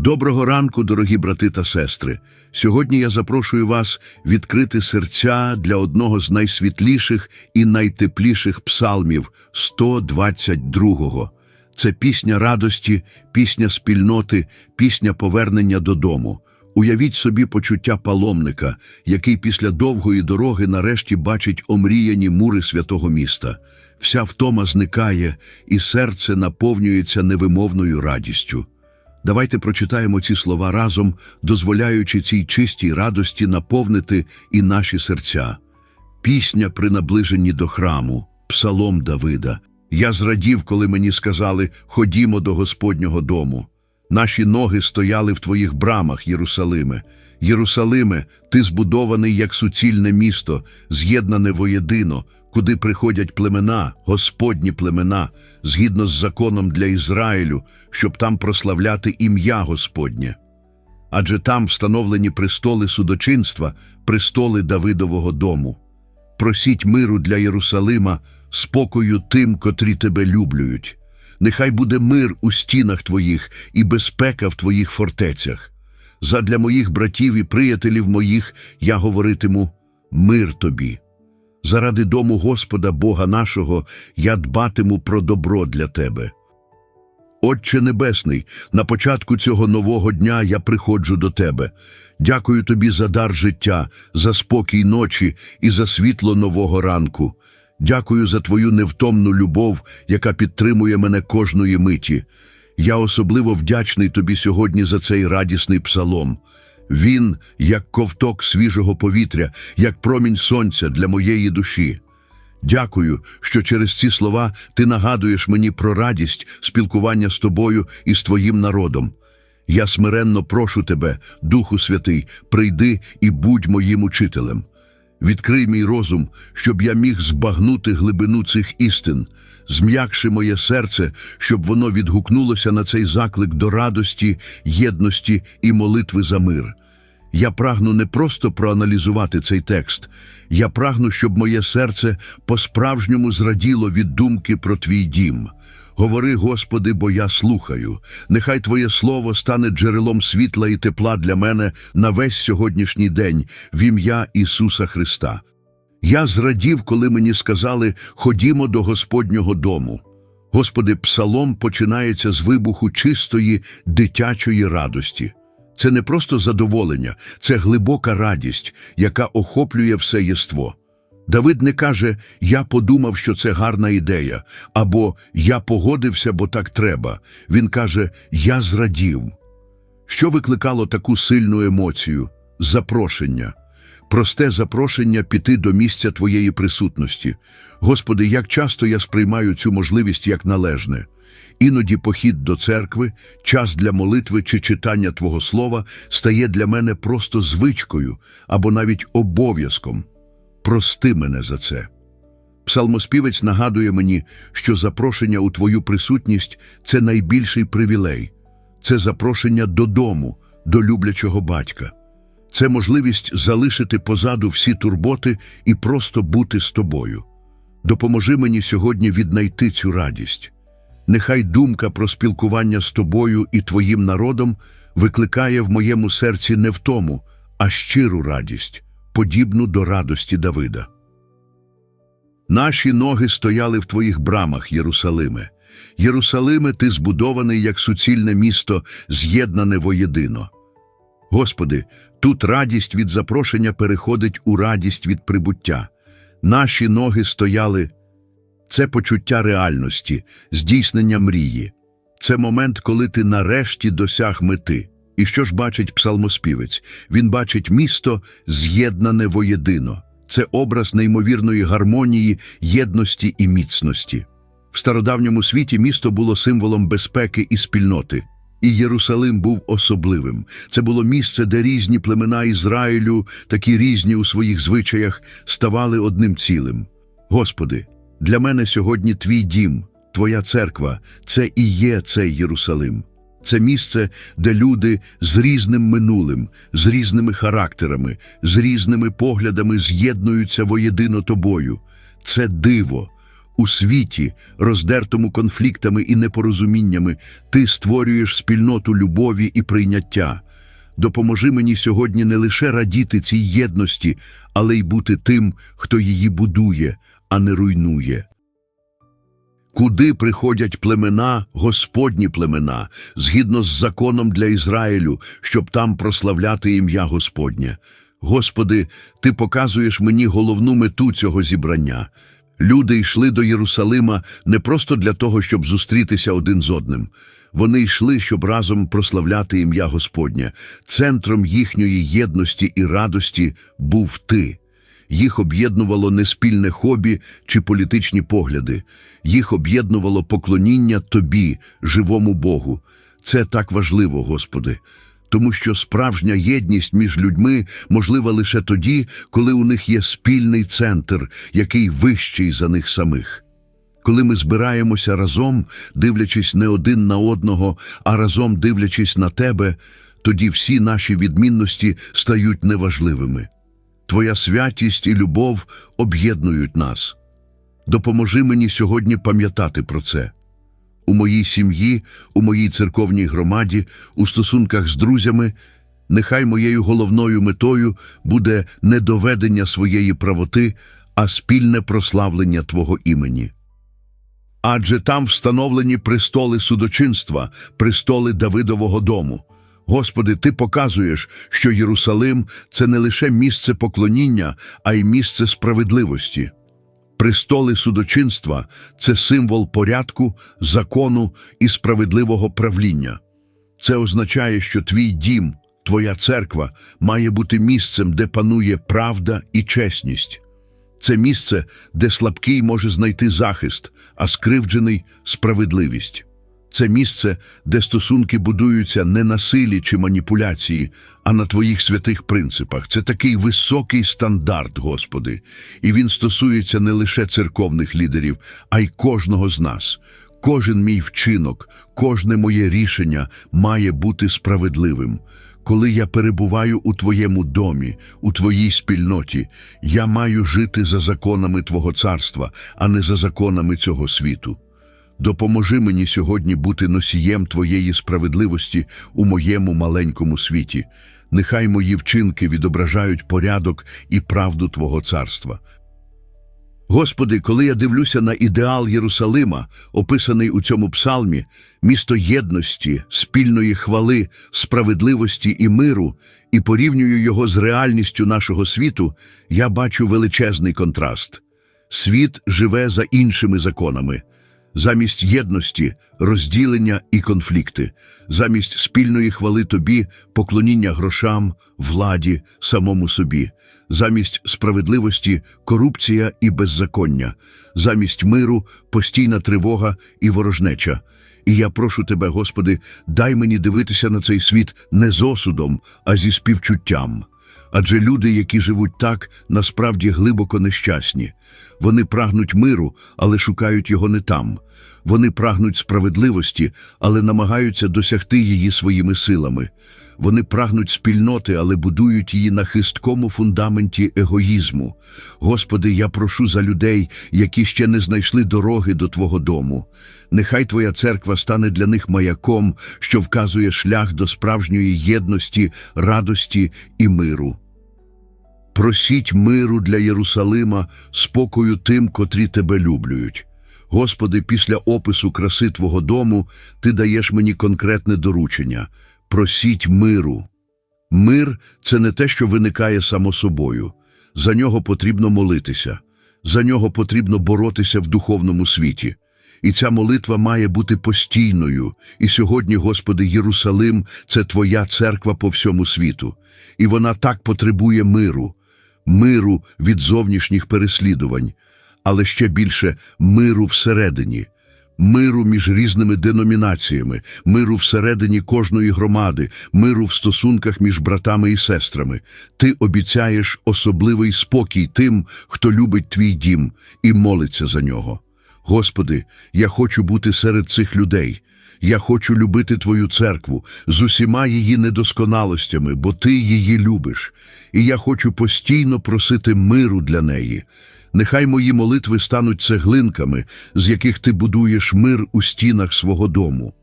Доброго ранку, дорогі брати та сестри. Сьогодні я запрошую вас відкрити серця для одного з найсвітліших і найтепліших псалмів 122-го. Це пісня радості, пісня спільноти, пісня повернення додому. Уявіть собі почуття паломника, який після довгої дороги нарешті бачить омріяні мури святого міста. Вся втома зникає, і серце наповнюється невимовною радістю. Давайте прочитаємо ці слова разом, дозволяючи цій чистій радості наповнити і наші серця. Пісня при наближенні до храму, псалом Давида. Я зрадів, коли мені сказали «Ходімо до Господнього дому». Наші ноги стояли в твоїх брамах, Єрусалиме. Єрусалиме, ти збудований як суцільне місто, з'єднане воєдино, куди приходять племена, Господні племена, згідно з законом для Ізраїлю, щоб там прославляти ім'я Господнє. Адже там встановлені престоли судочинства, престоли Давидового дому. Просіть миру для Єрусалима, спокою тим, котрі тебе люблюють. Нехай буде мир у стінах твоїх і безпека в твоїх фортецях. Задля моїх братів і приятелів моїх я говоритиму мир тобі. Заради дому Господа Бога нашого я дбатиму про добро для тебе. Отче Небесний, на початку цього нового дня я приходжу до Тебе. Дякую Тобі за дар життя, за спокій ночі і за світло нового ранку. Дякую за Твою невтомну любов, яка підтримує мене кожної миті. Я особливо вдячний Тобі сьогодні за цей радісний псалом. Він, як ковток свіжого повітря, як промінь сонця для моєї душі. Дякую, що через ці слова ти нагадуєш мені про радість спілкування з тобою і з твоїм народом. Я смиренно прошу тебе, Духу Святий, прийди і будь моїм учителем. Відкрий мій розум, щоб я міг збагнути глибину цих істин, зм'якши моє серце, щоб воно відгукнулося на цей заклик до радості, єдності і молитви за мир. Я прагну не просто проаналізувати цей текст, я прагну, щоб моє серце по-справжньому зраділо від думки про твій дім. Говори, Господи, бо я слухаю. Нехай Твоє Слово стане джерелом світла і тепла для мене на весь сьогоднішній день в ім'я Ісуса Христа. Я зрадів, коли мені сказали «Ходімо до Господнього дому». Господи, псалом починається з вибуху чистої дитячої радості. Це не просто задоволення, це глибока радість, яка охоплює все єство. Давид не каже Я подумав, що це гарна ідея, або Я погодився, бо так треба. Він каже Я зрадів. Що викликало таку сильну емоцію? Запрошення. Просте запрошення піти до місця Твоєї присутності. Господи, як часто я сприймаю цю можливість як належне. Іноді похід до церкви, час для молитви чи читання Твого Слова стає для мене просто звичкою або навіть обов'язком. Прости мене за це. Псалмоспівець нагадує мені, що запрошення у Твою присутність це найбільший привілей, це запрошення додому, до люблячого батька. Це можливість залишити позаду всі турботи і просто бути з тобою. Допоможи мені сьогодні віднайти цю радість. Нехай думка про спілкування з тобою і твоїм народом викликає в моєму серці не втому, а щиру радість, подібну до радості Давида. Наші ноги стояли в твоїх брамах, Єрусалиме. Єрусалиме, ти збудований як суцільне місто, з'єднане воєдино. Господи, тут радість від запрошення переходить у радість від прибуття. Наші ноги стояли. Це почуття реальності, здійснення мрії. Це момент, коли ти нарешті досяг мети. І що ж бачить псалмоспівець? Він бачить місто з'єднане воєдино. Це образ неймовірної гармонії, єдності і міцності. В стародавньому світі місто було символом безпеки і спільноти. І Єрусалим був особливим. Це було місце, де різні племена Ізраїлю, такі різні у своїх звичаях, ставали одним цілим. Господи, для мене сьогодні твій дім, твоя церква це і є цей Єрусалим. Це місце, де люди з різним минулим, з різними характерами, з різними поглядами з'єднуються воєдино тобою. Це диво. У світі, роздертому конфліктами і непорозуміннями, ти створюєш спільноту любові і прийняття. Допоможи мені сьогодні не лише радіти цій єдності, але й бути тим, хто її будує, а не руйнує. Куди приходять племена, Господні племена, згідно з законом для Ізраїлю, щоб там прославляти ім'я Господнє. Господи, Ти показуєш мені головну мету цього зібрання. Люди йшли до Єрусалима не просто для того, щоб зустрітися один з одним. Вони йшли, щоб разом прославляти ім'я Господнє. Центром їхньої єдності і радості був Ти. Їх об'єднувало не спільне хобі чи політичні погляди. Їх об'єднувало поклоніння Тобі, живому Богу. Це так важливо, Господи. Тому що справжня єдність між людьми можлива лише тоді, коли у них є спільний центр, який вищий за них самих. Коли ми збираємося разом, дивлячись не один на одного, а разом дивлячись на тебе, тоді всі наші відмінності стають неважливими. Твоя святість і любов об'єднують нас. Допоможи мені сьогодні пам'ятати про це. У моїй сім'ї, у моїй церковній громаді, у стосунках з друзями, нехай моєю головною метою буде не доведення своєї правоти, а спільне прославлення Твого імені. Адже там встановлені престоли судочинства, престоли Давидового дому. Господи, Ти показуєш, що Єрусалим це не лише місце поклоніння, а й місце справедливості. Престоли судочинства це символ порядку, закону і справедливого правління. Це означає, що твій дім, твоя церква має бути місцем, де панує правда і чесність. Це місце, де слабкий може знайти захист, а скривджений справедливість. Це місце, де стосунки будуються не на силі чи маніпуляції, а на твоїх святих принципах. Це такий високий стандарт, Господи, і він стосується не лише церковних лідерів, а й кожного з нас. Кожен мій вчинок, кожне моє рішення має бути справедливим. Коли я перебуваю у Твоєму домі, у Твоїй спільноті, я маю жити за законами Твого царства, а не за законами цього світу. Допоможи мені сьогодні бути носієм Твоєї справедливості у моєму маленькому світі. Нехай мої вчинки відображають порядок і правду Твого царства. Господи, коли я дивлюся на ідеал Єрусалима, описаний у цьому псалмі, місто єдності, спільної хвали, справедливості і миру, і порівнюю його з реальністю нашого світу, я бачу величезний контраст. Світ живе за іншими законами. Замість єдності, розділення і конфлікти, замість спільної хвали тобі, поклоніння грошам, владі, самому собі, замість справедливості корупція і беззаконня, замість миру постійна тривога і ворожнеча. І я прошу тебе, Господи, дай мені дивитися на цей світ не з осудом, а зі співчуттям. Адже люди, які живуть так, насправді глибоко нещасні. Вони прагнуть миру, але шукають його не там. Вони прагнуть справедливості, але намагаються досягти її своїми силами. Вони прагнуть спільноти, але будують її на хисткому фундаменті егоїзму. Господи, я прошу за людей, які ще не знайшли дороги до Твого дому. Нехай Твоя церква стане для них маяком, що вказує шлях до справжньої єдності, радості і миру. Просіть миру для Єрусалима, спокою тим, котрі тебе люблюють. Господи, після опису краси Твого дому Ти даєш мені конкретне доручення. Просіть миру. Мир це не те, що виникає само собою. За нього потрібно молитися, за нього потрібно боротися в духовному світі. І ця молитва має бути постійною. І сьогодні, Господи, Єрусалим це Твоя церква по всьому світу. І вона так потребує миру, миру від зовнішніх переслідувань, але ще більше миру всередині, миру між різними деномінаціями, миру всередині кожної громади, миру в стосунках між братами і сестрами. Ти обіцяєш особливий спокій тим, хто любить твій дім і молиться за нього. Господи, я хочу бути серед цих людей. Я хочу любити Твою церкву з усіма її недосконалостями, бо Ти її любиш, і я хочу постійно просити миру для неї. Нехай мої молитви стануть цеглинками, з яких ти будуєш мир у стінах свого дому.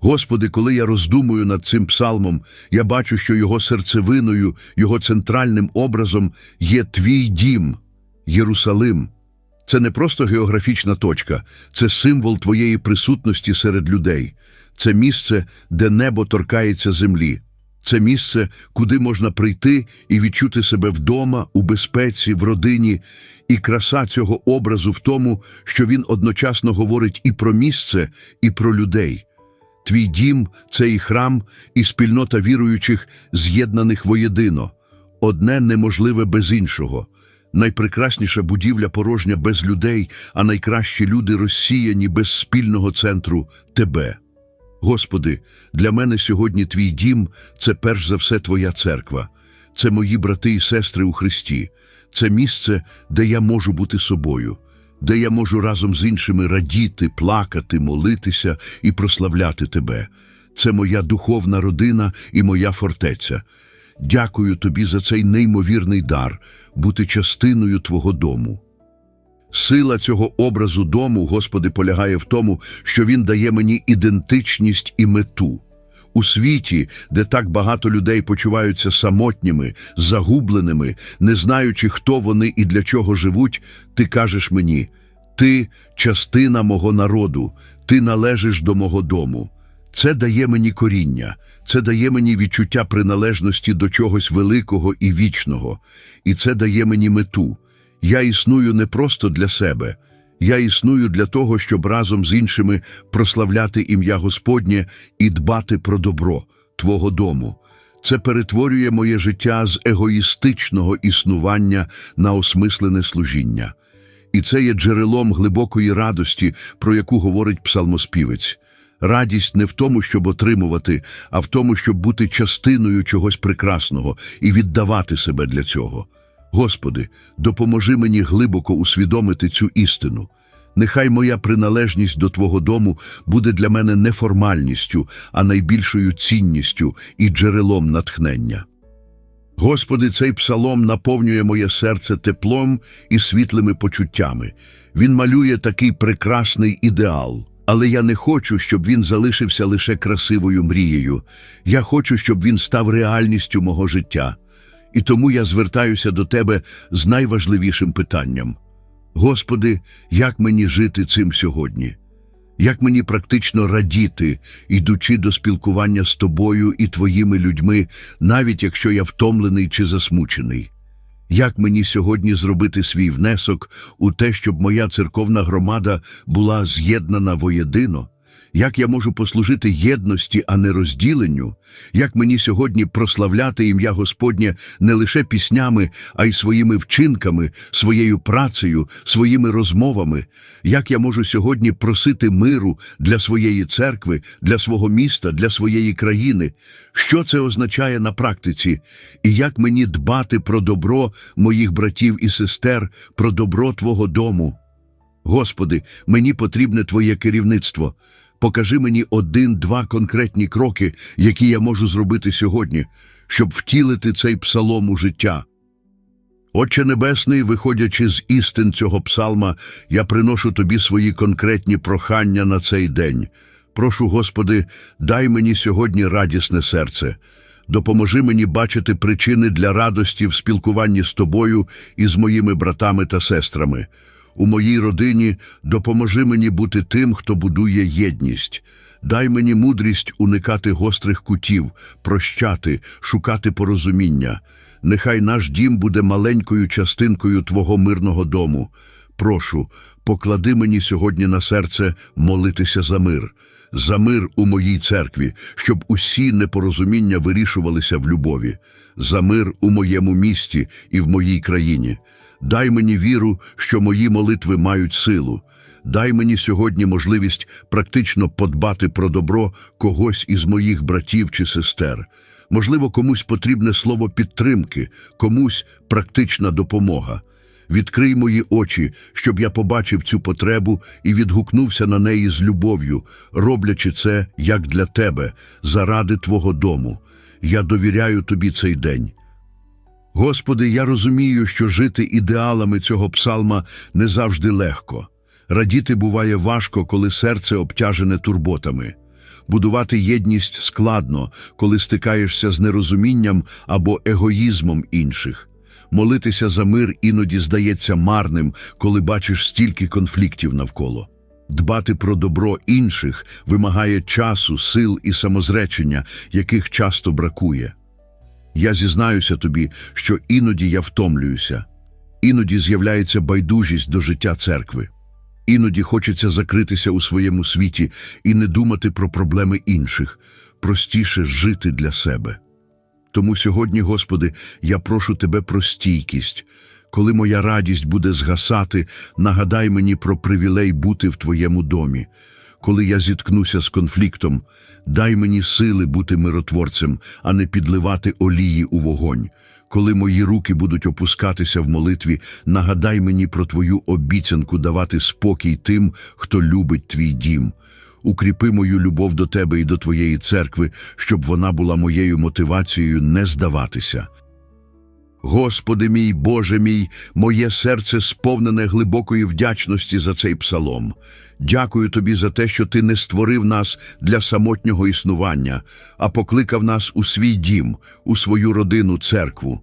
Господи, коли я роздумую над цим псалмом, я бачу, що його серцевиною, його центральним образом є твій дім, Єрусалим. Це не просто географічна точка, це символ твоєї присутності серед людей. Це місце, де небо торкається землі. Це місце, куди можна прийти і відчути себе вдома, у безпеці, в родині. І краса цього образу в тому, що він одночасно говорить і про місце, і про людей. Твій дім це і храм, і спільнота віруючих, з'єднаних воєдино. Одне неможливе без іншого. Найпрекрасніша будівля порожня без людей, а найкращі люди розсіяні без спільного центру Тебе. Господи, для мене сьогодні Твій дім це перш за все Твоя церква, це мої брати і сестри у Христі, це місце, де я можу бути собою, де я можу разом з іншими радіти, плакати, молитися і прославляти Тебе. Це моя духовна родина і моя фортеця. Дякую тобі за цей неймовірний дар бути частиною Твого дому. Сила цього образу дому, Господи, полягає в тому, що Він дає мені ідентичність і мету. У світі, де так багато людей почуваються самотніми, загубленими, не знаючи, хто вони і для чого живуть, ти кажеш мені: ти частина мого народу, ти належиш до мого дому. Це дає мені коріння, це дає мені відчуття приналежності до чогось великого і вічного, і це дає мені мету. Я існую не просто для себе, я існую для того, щоб разом з іншими прославляти ім'я Господнє і дбати про добро Твого дому. Це перетворює моє життя з егоїстичного існування на осмислене служіння. І це є джерелом глибокої радості, про яку говорить псалмоспівець. Радість не в тому, щоб отримувати, а в тому, щоб бути частиною чогось прекрасного і віддавати себе для цього. Господи, допоможи мені глибоко усвідомити цю істину. Нехай моя приналежність до Твого дому буде для мене не формальністю, а найбільшою цінністю і джерелом натхнення. Господи, цей псалом наповнює моє серце теплом і світлими почуттями. Він малює такий прекрасний ідеал. Але я не хочу, щоб він залишився лише красивою мрією. Я хочу, щоб він став реальністю мого життя. І тому я звертаюся до Тебе з найважливішим питанням. Господи, як мені жити цим сьогодні? Як мені практично радіти, йдучи до спілкування з Тобою і Твоїми людьми, навіть якщо я втомлений чи засмучений? Як мені сьогодні зробити свій внесок у те, щоб моя церковна громада була з'єднана воєдино? Як я можу послужити єдності, а не розділенню? Як мені сьогодні прославляти ім'я Господнє не лише піснями, а й своїми вчинками, своєю працею, своїми розмовами? Як я можу сьогодні просити миру для своєї церкви, для свого міста, для своєї країни? Що це означає на практиці? І як мені дбати про добро моїх братів і сестер, про добро Твого дому? Господи, мені потрібне Твоє керівництво. Покажи мені один-два конкретні кроки, які я можу зробити сьогодні, щоб втілити цей псалом у життя. Отче Небесний, виходячи з істин цього псалма, я приношу тобі свої конкретні прохання на цей день. Прошу, Господи, дай мені сьогодні радісне серце. Допоможи мені бачити причини для радості в спілкуванні з тобою і з моїми братами та сестрами. У моїй родині допоможи мені бути тим, хто будує єдність. Дай мені мудрість уникати гострих кутів, прощати, шукати порозуміння. Нехай наш дім буде маленькою частинкою Твого мирного дому. Прошу, поклади мені сьогодні на серце молитися за мир, за мир у моїй церкві, щоб усі непорозуміння вирішувалися в любові, за мир у моєму місті і в моїй країні. Дай мені віру, що мої молитви мають силу. Дай мені сьогодні можливість практично подбати про добро когось із моїх братів чи сестер. Можливо, комусь потрібне слово підтримки, комусь практична допомога. Відкрий мої очі, щоб я побачив цю потребу і відгукнувся на неї з любов'ю, роблячи це як для тебе, заради Твого дому. Я довіряю тобі цей день. Господи, я розумію, що жити ідеалами цього псалма не завжди легко. Радіти буває важко, коли серце обтяжене турботами. Будувати єдність складно, коли стикаєшся з нерозумінням або егоїзмом інших. Молитися за мир іноді здається марним, коли бачиш стільки конфліктів навколо. Дбати про добро інших вимагає часу, сил і самозречення, яких часто бракує. Я зізнаюся тобі, що іноді я втомлююся, іноді з'являється байдужість до життя церкви. Іноді хочеться закритися у своєму світі і не думати про проблеми інших, простіше жити для себе. Тому сьогодні, Господи, я прошу Тебе про стійкість. Коли моя радість буде згасати, нагадай мені про привілей бути в Твоєму домі. Коли я зіткнуся з конфліктом, дай мені сили бути миротворцем, а не підливати олії у вогонь. Коли мої руки будуть опускатися в молитві, нагадай мені про Твою обіцянку давати спокій тим, хто любить Твій дім. Укріпи мою любов до Тебе і до Твоєї церкви, щоб вона була моєю мотивацією не здаватися. Господи мій, Боже мій, моє серце сповнене глибокої вдячності за цей псалом. Дякую Тобі за те, що Ти не створив нас для самотнього існування, а покликав нас у свій дім, у свою родину, церкву.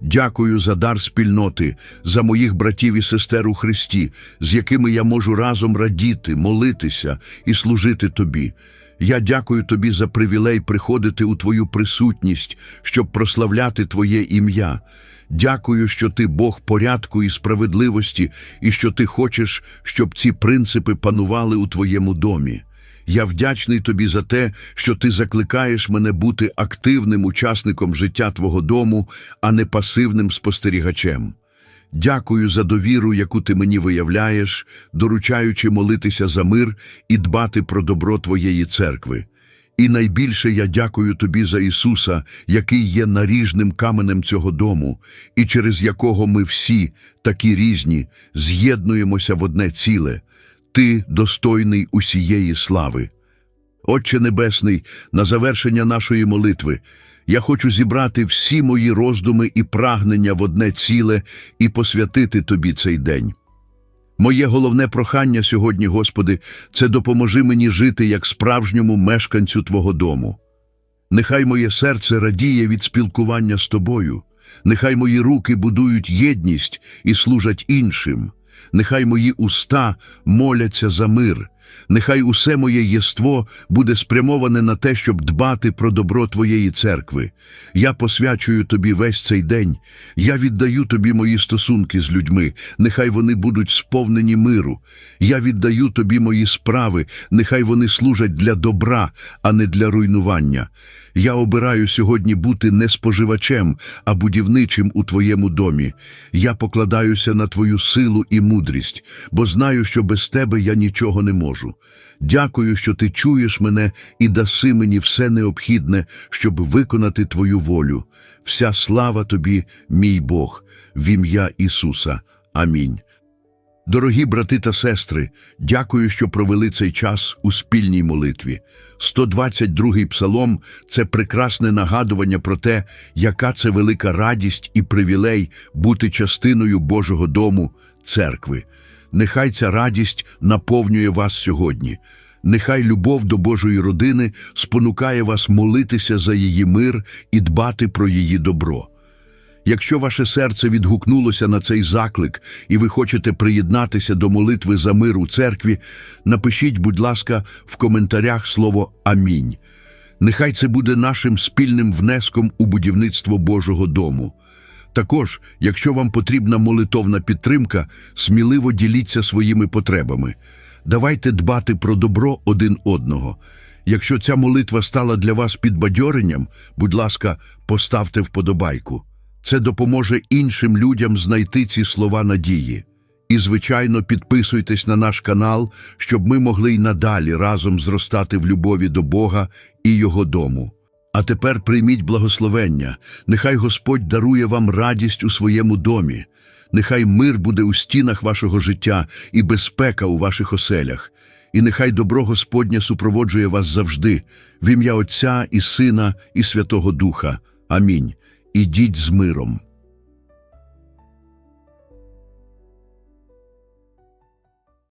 Дякую за дар спільноти, за моїх братів і сестер у Христі, з якими я можу разом радіти, молитися і служити Тобі. Я дякую Тобі за привілей приходити у Твою присутність, щоб прославляти Твоє ім'я. Дякую, що Ти Бог порядку і справедливості, і що Ти хочеш, щоб ці принципи панували у Твоєму домі. Я вдячний тобі за те, що ти закликаєш мене бути активним учасником життя Твого дому, а не пасивним спостерігачем. Дякую за довіру, яку ти мені виявляєш, доручаючи молитися за мир і дбати про добро Твоєї церкви. І найбільше я дякую тобі за Ісуса, який є наріжним каменем цього дому, і через якого ми всі, такі різні, з'єднуємося в одне ціле. Ти достойний усієї слави. Отче Небесний, на завершення нашої молитви, я хочу зібрати всі мої роздуми і прагнення в одне ціле і посвятити Тобі цей день. Моє головне прохання сьогодні, Господи, це допоможи мені жити як справжньому мешканцю Твого дому. Нехай моє серце радіє від спілкування з Тобою, нехай мої руки будують єдність і служать іншим. Нехай мої уста моляться за мир, нехай усе моє єство буде спрямоване на те, щоб дбати про добро Твоєї церкви. Я посвячую Тобі весь цей день, я віддаю Тобі мої стосунки з людьми, нехай вони будуть сповнені миру. Я віддаю Тобі мої справи, нехай вони служать для добра, а не для руйнування. Я обираю сьогодні бути не споживачем, а будівничим у Твоєму домі. Я покладаюся на Твою силу і мудрість, бо знаю, що без Тебе я нічого не можу. Дякую, що Ти чуєш мене і даси мені все необхідне, щоб виконати Твою волю. Вся слава Тобі, мій Бог, в ім'я Ісуса. Амінь. Дорогі брати та сестри, дякую, що провели цей час у спільній молитві. 122-й псалом це прекрасне нагадування про те, яка це велика радість і привілей бути частиною Божого дому, церкви. Нехай ця радість наповнює вас сьогодні. Нехай любов до Божої родини спонукає вас молитися за її мир і дбати про її добро. Якщо ваше серце відгукнулося на цей заклик і ви хочете приєднатися до молитви за мир у церкві, напишіть, будь ласка, в коментарях слово Амінь. Нехай це буде нашим спільним внеском у будівництво Божого дому. Також, якщо вам потрібна молитовна підтримка, сміливо діліться своїми потребами. Давайте дбати про добро один одного. Якщо ця молитва стала для вас підбадьоренням, будь ласка, поставте вподобайку. Це допоможе іншим людям знайти ці слова надії. І, звичайно, підписуйтесь на наш канал, щоб ми могли й надалі разом зростати в любові до Бога і Його дому. А тепер прийміть благословення, нехай Господь дарує вам радість у своєму домі, нехай мир буде у стінах вашого життя і безпека у ваших оселях, і нехай добро Господнє супроводжує вас завжди, в ім'я Отця і Сина і Святого Духа. Амінь. Ідіть з миром.